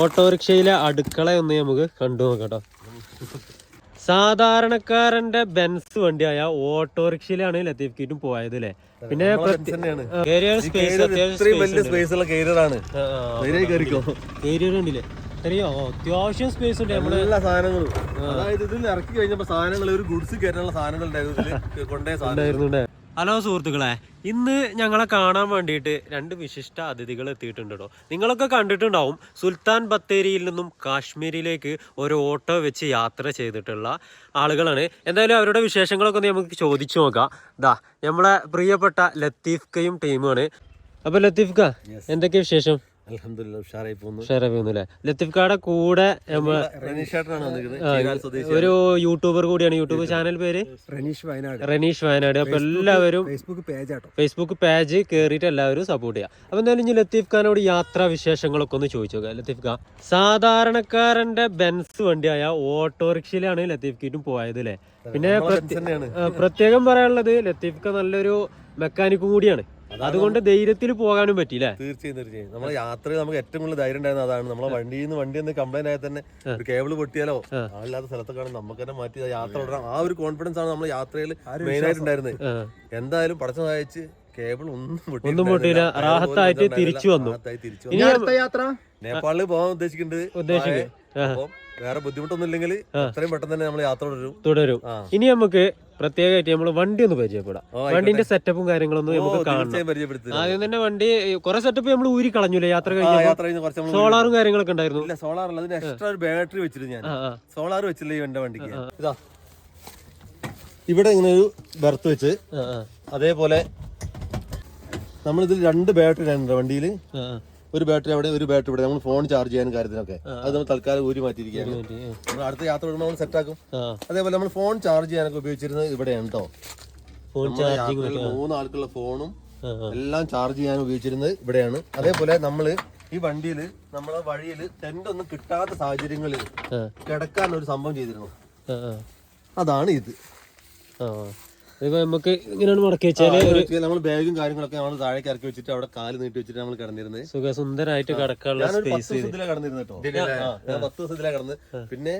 ഓട്ടോറിക്ഷയിലെ അടുക്കള ഒന്ന് നമുക്ക് കണ്ടു നോക്കട്ടോ. സാധാരണക്കാരന്റെ ബെൻസ് വണ്ടിയായ ഓട്ടോറിക്ഷയിലാണ് ലത്തീഫ് കീറ്റും പോയത് അല്ലേ? പിന്നെ ഉണ്ടല്ലേ? അറിയോ അത്യാവശ്യം സ്പേസ് ഉണ്ട് നമ്മൾ. എല്ലാ സാധനങ്ങളും. അതായത് ഇതിൽ ഇറക്കി കഴിഞ്ഞപ്പോ സാധനങ്ങൾ ഒരു ഗുഡ്സ് കയറ്റാനുള്ള സാധനങ്ങൾ ഉണ്ടായിരുന്നു. കൊണ്ടേ സാധനം ഹലോ സുഹൃത്തുക്കളെ ഇന്ന് ഞങ്ങളെ കാണാൻ വേണ്ടിയിട്ട് രണ്ട് വിശിഷ്ട അതിഥികൾ എത്തിയിട്ടുണ്ട് കേട്ടോ നിങ്ങളൊക്കെ കണ്ടിട്ടുണ്ടാവും സുൽത്താൻ ബത്തേരിയിൽ നിന്നും കാശ്മീരിലേക്ക് ഒരു ഓട്ടോ വെച്ച് യാത്ര ചെയ്തിട്ടുള്ള ആളുകളാണ്. എന്തായാലും അവരുടെ വിശേഷങ്ങളൊക്കെ ഒന്ന് നമുക്ക് ചോദിച്ചു നോക്കാം. ദാ നമ്മളെ പ്രിയപ്പെട്ട ലത്തീഫ്കയും ടീമാണ് ടീമുമാണ്. അപ്പൊ ലത്തീഫ് ക എന്തൊക്കെയാ വിശേഷം? ലത്തീഫ് കാടെ കൂടെ ഒരു യൂട്യൂബർ കൂടിയാണ്. യൂട്യൂബ് ചാനൽ പേര്? റനീഷ് വയനാട്. റനീഷ് വയനാട്. അപ്പൊ എല്ലാവരും ഫേസ്ബുക്ക് പേജ് ഫേസ്ബുക്ക് പേജ് കേറിയിട്ട് എല്ലാവരും സപ്പോർട്ട് ചെയ്യാം. അപ്പൊ എന്തായാലും ഇനി ലത്തീഫ് ഖാനോട് യാത്രാ വിശേഷങ്ങളൊക്കെ ഒന്ന് ചോദിച്ചു നോക്കാം. ലത്തീഫ് ഖാൻ സാധാരണക്കാരന്റെ ബെൻസ് വണ്ടിയായ ഓട്ടോറിക്ഷയിലാണ് ലത്തീഫ് കീറ്റും പോയത് അല്ലേ പിന്നെ പ്രത്യേകം പറയാനുള്ളത് ലത്തീഫ് ഖാൻ നല്ലൊരു മെക്കാനിക്കും കൂടിയാണ്. അതുകൊണ്ട് ധൈര്യത്തിൽ പോകാനും പറ്റില്ല തീർച്ചയായും തീർച്ചയായും. നമ്മളെ യാത്രയിൽ നമുക്ക് ഏറ്റവും കൂടുതൽ ധൈര്യം ഉണ്ടായിരുന്നത് അതാണ്. നമ്മളെ വണ്ടിയിൽ നിന്ന് വണ്ടി ഒന്ന് കംപ്ലൈന്റ് ആയാൽ തന്നെ ഒരു കേബിൾ പൊട്ടിയാലോ? ആളില്ലാത്ത സ്ഥലത്തൊക്കെ നമുക്ക് തന്നെ മാറ്റി യാത്ര തുടരാം ആ ഒരു കോൺഫിഡൻസ് ആണ് നമ്മൾ യാത്രയിൽ മെയിൻ ആയിട്ട് ഉണ്ടായിരുന്നത്. എന്തായാലും പടച്ച സഹായിച്ച് കേബിൾ ഒന്നും ഒന്നും പൊട്ടിയില്ല. റാഹത്തായിട്ട് തിരിച്ചു വന്നു. തിരിച്ചു ഇനി അടുത്ത യാത്ര? നേപ്പാളിൽ പോകാൻ ഉദ്ദേശിക്കുന്നുണ്ട്. ഉദ്ദേശിക്കുന്നത് വേറെ ബുദ്ധിമുട്ടൊന്നും ഇല്ലെങ്കിൽ എത്രയും പെട്ടെന്ന് തന്നെ നമ്മൾ യാത്ര തുടരും. തുടരും. ഇനി നമുക്ക് പ്രത്യേകമായിട്ട് നമ്മൾ വണ്ടി ഒന്ന് പരിചയപ്പെടാം. വണ്ടിന്റെ സെറ്റപ്പും കാര്യങ്ങളൊന്നും ഒന്നും നമുക്ക് കാണാം ആദ്യം തന്നെ വണ്ടി കുറെ സെറ്റപ്പ് നമ്മൾ ഊരി കളഞ്ഞില്ല യാത്ര നമ്മൾ സോളാറും കാര്യങ്ങളൊക്കെ ഉണ്ടായിരുന്നു. ഇല്ല സോളാർ അല്ല. അതിന് എക്സ്ട്രാ ഒരു ബാറ്ററി വെച്ചിരുന്നു ഞാൻ. സോളാർ വെച്ചില്ല ഈ എന്റെ വണ്ടിക്ക് ഇതാ. ഇവിടെ ഇങ്ങനെ ഒരു ബർത്ത് വെച്ച് അതേപോലെ നമ്മളിതിൽ രണ്ട് ബാറ്ററി ഉണ്ട് വണ്ടിയിൽ. ഒരു ബാറ്ററി അവിടെ ഒരു ബാറ്ററി ഇവിടെ. നമ്മൾ ഫോൺ ചാർജ് ചെയ്യാൻ കാര്യത്തിനൊക്കെ. അത് നമ്മൾ തൽക്കാലം ഊരി മാറ്റിയിരിക്കുകയാണ്. നമ്മൾ അടുത്ത യാത്ര വരുമ്പോൾ നമ്മൾ സെറ്റ് ആക്കും. അതേപോലെ നമ്മൾ ഫോൺ ചാർജ് ചെയ്യാനൊക്കെ ഉപയോഗിച്ചിരുന്നത് ഇവിടെയാണ് കേട്ടോ ഫോൺ നമ്മുടെ ചാർജിങ് യാത്രയിൽ മൂന്ന് ആൾക്കുള്ള ഫോണും. എല്ലാം ചാർജ് ചെയ്യാൻ ഉപയോഗിച്ചിരുന്നത് ഇവിടെയാണ്. അതേപോലെ നമ്മൾ ഈ വണ്ടിയിൽ നമ്മളെ വഴിയിൽ ടെന്റ് ഒന്നും കിട്ടാത്ത സാഹചര്യങ്ങളിൽ കിടക്കാൻ ഒരു സംഭവം ചെയ്തിരുന്നു. അതാണ് ഇത്. ഇതിപ്പോ നമുക്ക് ഇങ്ങനെയാണ് മടക്കി വെച്ചാൽ നമ്മൾ ബാഗും കാര്യങ്ങളൊക്കെ നമ്മൾ താഴേക്ക് ഇറക്കി വെച്ചിട്ട് അവിടെ കാൽ നീട്ടി വെച്ചിട്ട് നമ്മൾ കിടന്നിരുന്നത്. സുഖസുന്ദരായിട്ട് കിടക്കാനുള്ള സ്പേസ് കേട്ടോ. ഞാൻ പത്ത് ദിവസത്തിലാണ് കിടന്നത് പിന്നെ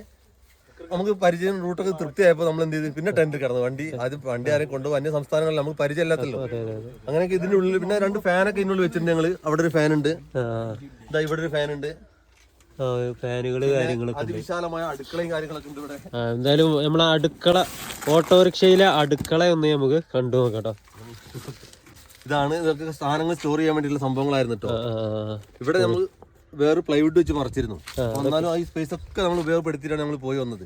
നമുക്ക് പരിചയം റൂട്ടൊക്കെ തൃപ്തിയായപ്പോ നമ്മൾ എന്ത് ചെയ്തു? പിന്നെ ടെന്റ് കിടന്നു. വണ്ടി അത് വണ്ടി ആരെയും കൊണ്ടുപോകും അന്യ സംസ്ഥാനങ്ങളിൽ നമുക്ക് പരിചയം ഇല്ലാത്തല്ലോ അങ്ങനെയൊക്കെ ഇതിന്റെ ഉള്ളിൽ പിന്നെ രണ്ട് ഫാനൊക്കെ ഇതിനുള്ളിൽ വെച്ചിട്ടുണ്ട് ഞങ്ങൾ. അവിടെ ഒരു ഫാൻ ഉണ്ട്. ഇതാ ഇവിടെ ഒരു ഫാൻ ഉണ്ട്. ഫാനുകൾ കാര്യങ്ങളൊക്കെ അതിവിശാലമായ അടുക്കളയും കാര്യങ്ങളൊക്കെ ഉണ്ട് ഇവിടെ. എന്തായാലും നമ്മളെ അടുക്കള ഓട്ടോറിക്ഷയിലെ അടുക്കള ഒന്ന് നമുക്ക് കണ്ടു നോക്കട്ടോ ഇതാണ് ഇതൊക്കെ സാധനങ്ങൾ സ്റ്റോർ ചെയ്യാൻ വേണ്ടിയിട്ടുള്ള സംഭവങ്ങളായിരുന്നു കേട്ടോ. ഇവിടെ നമ്മൾ വേറെ പ്ലൈവുഡ് വെച്ച് മറച്ചിരുന്നു. എന്നാലും ഈ സ്പേസ് ഒക്കെ നമ്മൾ ഉപയോഗപ്പെടുത്തിയിട്ടാണ് നമ്മൾ പോയി വന്നത്.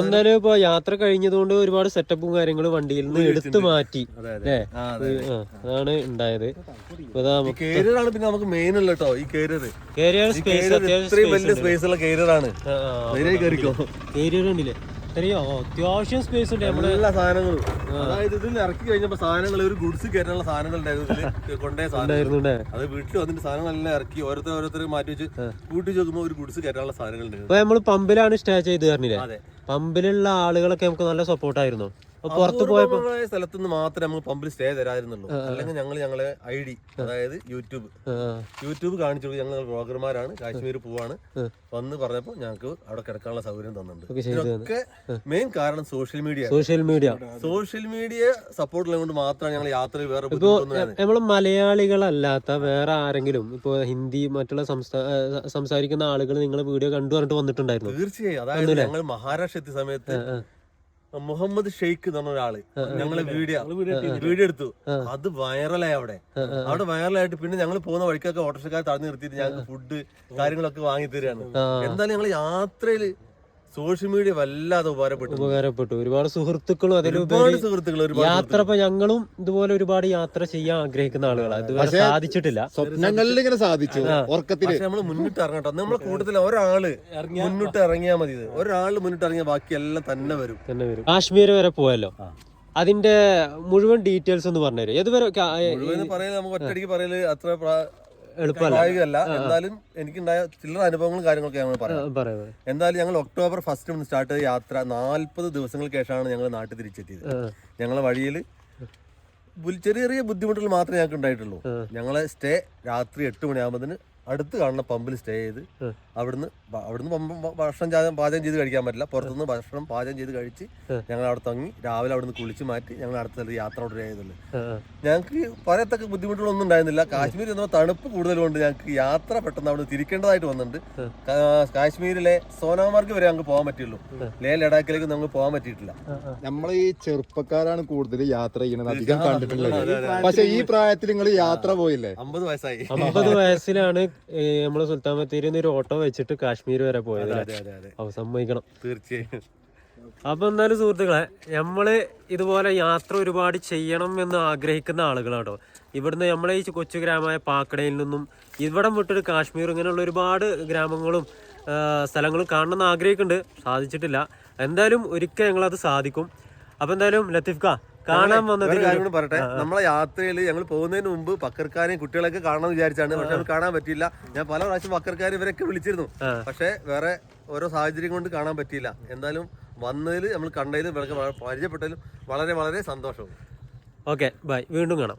എന്തായാലും ഇപ്പൊ യാത്ര കഴിഞ്ഞതുകൊണ്ട് ഒരുപാട് സെറ്റപ്പും കാര്യങ്ങളും വണ്ടിയിൽ നിന്ന് എടുത്തു മാറ്റി. ആ, ആ, അതാണ് ഉണ്ടായത്. കേരിയറാണ് പിന്നെ നമുക്ക് മെയിൻ അല്ല കേട്ടോ ഈ കേരിയർ കേരിയർ സ്പേസ് ഇത്രയും വലിയ സ്പേസ് ഉള്ള കേരിയറാണ് കയറിക്കോ കേരിയർ ഉണ്ടല്ലേ? അറിയോ അത്യാവശ്യം സ്പേസ് ഉണ്ട് നമ്മൾ. എല്ലാ സാധനങ്ങളും. അതായത് ഇതിൽ ഇറക്കി കഴിഞ്ഞപ്പോ സാധനങ്ങൾ ഒരു ഗുഡ്സ് കയറ്റാനുള്ള സാധനങ്ങൾ ഉണ്ടായിരുന്നു കൊണ്ടേ സാധനം. അത് വീട്ടിൽ വന്നിട്ട് സാധനങ്ങളെല്ലാം ഇറക്കി ഓരോരുത്തർ ഓരോരുത്തർ മാറ്റി വെച്ച് കൂട്ടി നോക്കുമ്പോൾ ഒരു ഗുഡ്സ് കയറ്റാനുള്ള സാധനങ്ങൾ ഉണ്ടായിരുന്നു നമ്മൾ പമ്പിലാണ് സ്റ്റേ ചെയ്ത് അതെ. പമ്പിലുള്ള ആളുകളൊക്കെ നമുക്ക് നല്ല സപ്പോർട്ടായിരുന്നു പുറത്ത് പോയപ്പോ സ്ഥലത്ത് നിന്ന് മാത്രമേ നമുക്ക് പമ്പിൽ സ്റ്റേ തരാതിരുന്നുള്ളൂ. അല്ലെങ്കിൽ ഞങ്ങൾ ഞങ്ങളെ ഐ ഡി അതായത് യൂട്യൂബ് യൂട്യൂബ് കാണിച്ചു. ഞങ്ങൾ ബ്ലോഗർമാരാണ് കാശ്മീർ പോവാണ്. വന്ന് പറഞ്ഞപ്പോൾ ഞങ്ങൾക്ക് അവിടെ കിടക്കാനുള്ള സൗകര്യം തന്നിട്ടുണ്ട്. ഇതൊക്കെ മെയിൻ കാരണം social media social media social media support ഉള്ളത് മാത്രമാണ് ഞങ്ങൾ യാത്ര വേറെ നമ്മൾ നമ്മൾ മലയാളികളല്ലാത്ത വേറെ ആരെങ്കിലും ഇപ്പൊ ഹിന്ദി മറ്റുള്ള സംസാരിക്കുന്ന ആളുകൾ നിങ്ങളെ വീഡിയോ കണ്ടു പറഞ്ഞിട്ട് വന്നിട്ടുണ്ടായിരുന്നു. തീർച്ചയായും. അതായത് ഞങ്ങൾ മഹാരാഷ്ട്ര എത്തിയ സമയത്ത് മുഹമ്മദ് ഷെയ്ഖ് എന്ന് പറഞ്ഞ ഒരാൾ. ഞങ്ങളെ വീഡിയോ. വീഡിയോ എടുത്തു. അത് വൈറലായി അവിടെ. അവിടെ വൈറലായിട്ട് പിന്നെ ഞങ്ങൾ പോകുന്ന വഴിക്കൊക്കെ ഓട്ടോറിക്ഷക്കാർ തടഞ്ഞു നിർത്തിയിട്ട് ഞങ്ങൾക്ക് ഫുഡ് കാര്യങ്ങളൊക്കെ വാങ്ങി തരികയാണ് എന്തായാലും ഞങ്ങൾ യാത്രയിൽ സോഷ്യൽ മീഡിയ വല്ലാതെ ഉപകാരപ്പെട്ടു. ഉപകാരപ്പെട്ടു. ഒരുപാട് സുഹൃത്തുക്കളും അതിലുപരി ഒരുപാട് സുഹൃത്തുക്കൾ യാത്ര ഇപ്പൊ ഞങ്ങളും ഇതുപോലെ ഒരുപാട് യാത്ര ചെയ്യാൻ ആഗ്രഹിക്കുന്ന ആളുകളാണ് ഇതുവരെ സാധിച്ചിട്ടില്ല. സ്വപ്നങ്ങളിൽ ഇങ്ങനെ സാധിച്ചു നമ്മൾ നമ്മൾ മുന്നിട്ട് ഇറങ്ങട്ടോ നമ്മൾ കൂടുതൽ ഒരാൾ മുന്നിട്ട് ഇറങ്ങിയാൽ മതി ഇത്. ഒരാൾ മുന്നിട്ട് ഇറങ്ങിയ ബാക്കി എല്ലാം തന്നെ വരും. തന്നെ വരും. കാശ്മീർ വരെ പോയല്ലോ അതിന്റെ മുഴുവൻ ഡീറ്റെയിൽസ് ഒന്ന് പറഞ്ഞുതരും? ഏതുവരെ പറയുന്നത് നമുക്ക് ഒറ്റയടിക്ക് പറയൽ അത്ര എളുപ്പമല്ല. എന്തായാലും എന്നാലും എനിക്കുണ്ടായ ചില്ലറ അനുഭവങ്ങളും കാര്യങ്ങളൊക്കെ ഞങ്ങൾ പറയാം. എന്തായാലും ഞങ്ങൾ ഒക്ടോബർ ഫസ്റ്റ് സ്റ്റാർട്ട് ചെയ്ത യാത്ര നാല്പത് ദിവസങ്ങൾക്ക് ശേഷമാണ് ഞങ്ങൾ നാട്ടിൽ തിരിച്ചെത്തിയത്. ഞങ്ങളെ വഴിയിൽ ചെറിയ ചെറിയ ബുദ്ധിമുട്ടുകൾ മാത്രമേ ഞങ്ങൾക്ക് ഉണ്ടായിട്ടുള്ളൂ ഞങ്ങളെ സ്റ്റേ രാത്രി എട്ട് മണിയാകുമ്പോൾ അടുത്ത് കാണുന്ന പമ്പിൽ സ്റ്റേ ചെയ്ത് അവിടുന്ന് അവിടുന്ന് പമ്പ് ഭക്ഷണം പാചകം ചെയ്ത് കഴിക്കാൻ പറ്റില്ല. പുറത്തുനിന്ന് ഭക്ഷണം പാചകം ചെയ്ത് കഴിച്ച് ഞങ്ങൾ അവിടെ തങ്ങി രാവിലെ അവിടുന്ന് കുളിച്ച് മാറ്റി ഞങ്ങൾ അടുത്ത സ്ഥലത്ത് യാത്ര ഓർഡർ ചെയ്തുള്ളൂ. ഞങ്ങൾക്ക് പറയത്തക്ക ബുദ്ധിമുട്ടുകളൊന്നും ഉണ്ടായിരുന്നില്ല. കാശ്മീർ എന്ന തണുപ്പ് കൂടുതലുകൊണ്ട് ഞങ്ങൾക്ക് യാത്ര പെട്ടെന്ന് അവിടെ തിരിക്കേണ്ടതായിട്ട് വന്നിട്ടുണ്ട്. കാശ്മീരിലെ സോനാമാർഗ് വരെ ഞങ്ങൾക്ക് പോകാൻ പറ്റുള്ളൂ ലേ ലഡാക്കിലേക്ക് ഞങ്ങൾ പോകാൻ പറ്റിയിട്ടില്ല. നമ്മൾ ഈ ചെറുപ്പക്കാരാണ് കൂടുതൽ യാത്ര ചെയ്യുന്നത് അധികം കണ്ടിട്ടുള്ളത്. പക്ഷേ ഈ പ്രായത്തിൽ നിങ്ങൾ യാത്ര പോയില്ലേ? അമ്പത് വയസ്സായി. അമ്പത് വയസ്സിലാണ് നമ്മൾ സുൽത്താൻ ബത്തേരിയിൽ നിന്ന് ഒരു ഓട്ടോ വെച്ചിട്ട് കാശ്മീർ വരെ പോയത്. സമ്മതിക്കണം. തീർച്ചയായും. അപ്പൊ എന്തായാലും സുഹൃത്തുക്കളെ നമ്മൾ ഇതുപോലെ യാത്ര ഒരുപാട് ചെയ്യണം എന്ന് ആഗ്രഹിക്കുന്ന ആളുകളാട്ടോ. ഇവിടുന്ന് നമ്മളെ ഈ കൊച്ചു ഗ്രാമമായ പാക്കടയിൽ നിന്നും ഇവിടം വിട്ടൊരു കാശ്മീർ ഇങ്ങനെയുള്ള ഒരുപാട് ഗ്രാമങ്ങളും സ്ഥലങ്ങളും കാണണമെന്ന് ആഗ്രഹിക്കുന്നുണ്ട്. സാധിച്ചിട്ടില്ല. എന്തായാലും ഒരിക്കൽ ഞങ്ങളത് സാധിക്കും. അപ്പൊ എന്തായാലും ലത്തീഫ് കാ കാണാൻ വന്നത് വേറെ കാര്യം കൂടി പറയട്ടെ. നമ്മളെ യാത്രയിൽ ഞങ്ങൾ പോകുന്നതിന് മുമ്പ് പക്കർക്കാരെയും കുട്ടികളൊക്കെ കാണാൻ വിചാരിച്ചാണ്. പക്ഷെ അത് കാണാൻ പറ്റിയില്ല. ഞാൻ പല പ്രാവശ്യം പക്കർക്കാരെ ഇവരൊക്കെ വിളിച്ചിരുന്നു. പക്ഷെ വേറെ ഓരോ സാഹചര്യം കൊണ്ട് കാണാൻ പറ്റിയില്ല. എന്തായാലും വന്നതിൽ നമ്മൾ കണ്ടതിൽ പരിചയപ്പെട്ടതിലും വളരെ വളരെ സന്തോഷവും. Okay bye. വീണ്ടും കാണാം.